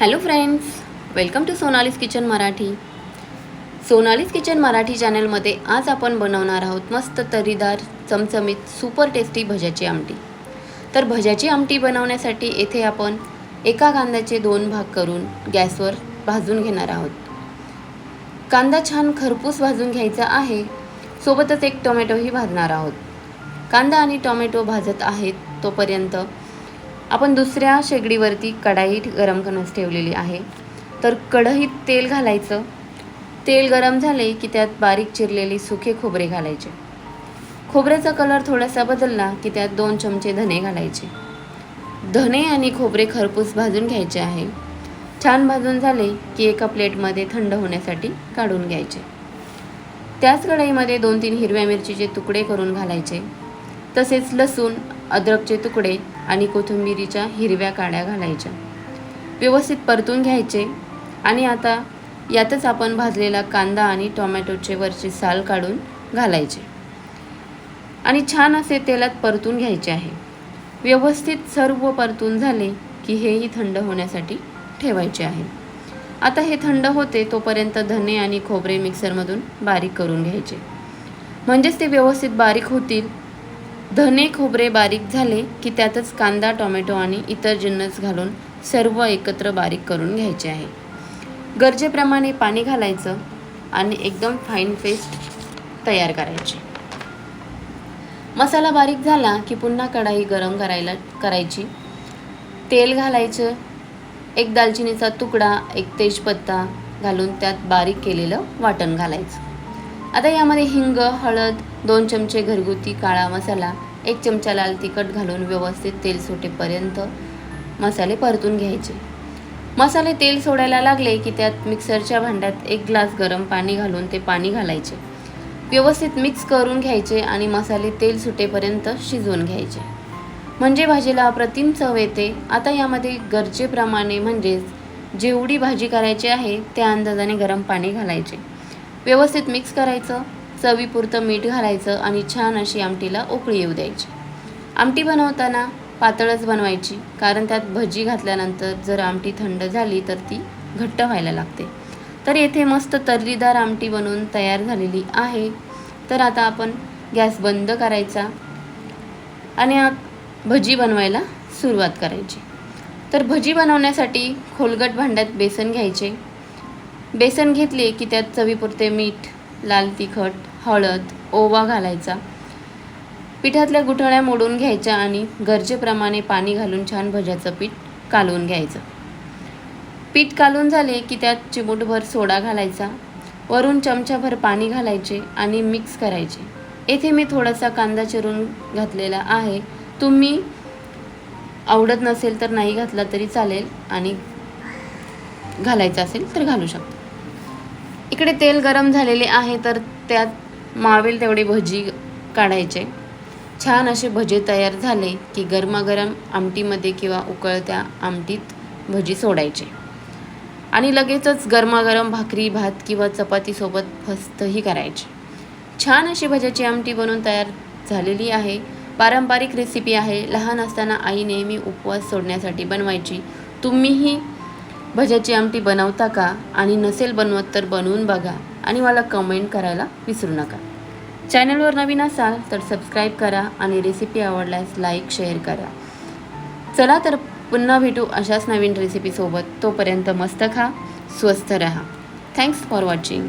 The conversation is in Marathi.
Hello friends welcome to Sonali's kitchen Marathi Sonali's kitchen Marathi चॅनलमध्ये आज आपण बनवणार आहोत मस्त तरीदार चमचमीत सुपर टेस्टी भज्याची आमटी. तर भज्याची आमटी बनवण्यासाठी येथे आपण एका कांद्याचे दोन भाग करून गॅसवर भाजून घेणार आहोत. कांदा छान खरपूस भाजून घ्यायचा आहे. सोबतच एक टोमॅटोही भाजणार आहोत. कांदा आणि टोमॅटो भाजत आहेत तोपर्यंत आपण दुसऱ्या शेगडीवरती कढाई गरम करण्यास ठेवलेली आहे. तर कढईत तेल घालायचं. तेल गरम झाले की त्यात बारीक चिरलेली सुके खोबरे घालायचे. खोबऱ्याचा कलर थोडासा बदलला की त्यात दोन चमचे धने घालायचे. धने आणि खोबरे खरपूस भाजून घ्यायचे आहे. छान भाजून झाले की एका प्लेटमध्ये थंड होण्यासाठी काढून घ्यायचे. त्याच कढईमध्ये दोन तीन हिरव्या मिरचीचे तुकडे करून घालायचे. तसेच लसूण अद्रकचे तुकडे आणि कोथिंबिरीच्या हिरव्या काड्या घालायच्या. व्यवस्थित परतून घ्यायचे आणि आता यातच आपण भाजलेला कांदा आणि टोमॅटोचे वरचे साल काढून घालायचे. आणि छान असे तेलात परतून घ्यायचे आहे. व्यवस्थित सर्व परतून झाले की हेही थंड होण्यासाठी ठेवायचे आहे. आता हे थंड होते तोपर्यंत धने आणि खोबरे मिक्सरमधून बारीक करून घ्यायचे. म्हणजेच ते व्यवस्थित बारीक होतील धने खोबरे बारीक झाले की त्यातच कांदा टोमॅटो आणि इतर जिन्नस घालून सर्व एकत्र बारीक करून घ्यायचे आहे. गरजेप्रमाणे पाणी घालायचं आणि एकदम फाईन पेस्ट तयार करायची. मसाला बारीक झाला की पुन्हा कढाई गरम करायला करायची. तेल घालायचं. एक दालचिनीचा तुकडा एक तेजपत्ता घालून त्यात बारीक केलेलं वाटण घालायचं. आता यामध्ये हिंग हळद दोन चमचे घरगुती काळा मसाला एक चमचा लाल तिखट घालून व्यवस्थित तेल सुटेपर्यंत मसाले परतून घ्यायचे. मसाले तेल सोडायला लागले की त्यात मिक्सरच्या भांड्यात एक ग्लास गरम पाणी घालून ते पाणी घालायचे. व्यवस्थित मिक्स करून घ्यायचे आणि मसाले तेल सुटेपर्यंत शिजवून घ्यायचे. म्हणजे भाजीला अप्रतिम चव येते. आता यामध्ये गरजेप्रमाणे म्हणजेच जेवढी भाजी करायची आहे त्या अंदाजाने गरम पाणी घालायचे. व्यवस्थित मिक्स करायचं चवीपुरतं मीठ घालायचं आणि छान अशी आमटीला उकळी येऊ द्यायची. आमटी बनवताना पातळच बनवायची कारण त्यात भजी घातल्यानंतर जर आमटी थंड झाली तर ती घट्ट व्हायला लागते. तर येथे मस्त तर्रीदार आमटी बनवून तयार झालेली आहे. तर आता आपण गॅस बंद करायचा आणि भजी बनवायला सुरुवात करायची. तर भजी बनवण्यासाठी खोलगट भांड्यात बेसन घ्यायचे बेसन घेतले की त्यात चवीपुरते मीठ लाल तिखट हळद ओवा घालायचा. पिठातल्या गुठळ्या मोडून घ्यायच्या आणि गरजेप्रमाणे पाणी घालून छान भज्याचं पीठ कालवून घ्यायचं. पीठ कालून झाले की त्यात चिमूटभर सोडा घालायचा. वरून चमचाभर पाणी घालायचे आणि मिक्स करायचे. येथे मी थोडासा कांदा चिरून घातलेला आहे. तुम्ही आवडत नसेल तर नाही घातला तरी चालेल आणि घालायचं असेल तर घालू शकता. इकडे तेल गरम झालेले आहे तर त्यात मावेल तेवढे भजी काढायचे. छान असे भजे तयार झाले की गरमागरम आमटीमध्ये किंवा उकळत्या आमटीत भजी सोडायचे. आणि लगेचच गरमागरम भाकरी भात किंवा चपातीसोबत फस्तही करायचे. छान अशी भज्याची आमटी बनवून तयार झालेली आहे. पारंपरिक रेसिपी आहे. लहान असताना आई नेहमी उपवास सोडण्यासाठी बनवायची. तुम्हीही भज्याची आमटी बनवता का आणि नसेल बनवत तर बनवून बघा आणि मला कमेंट करायला विसरू नका. चॅनलवर नवीन असाल तर सबस्क्राईब करा आणि रेसिपी आवडल्यास लाईक शेअर करा. चला तर पुन्हा भेटू अशाच नवीन रेसिपीसोबत तोपर्यंत मस्त खा स्वस्थ रहा. Thanks for watching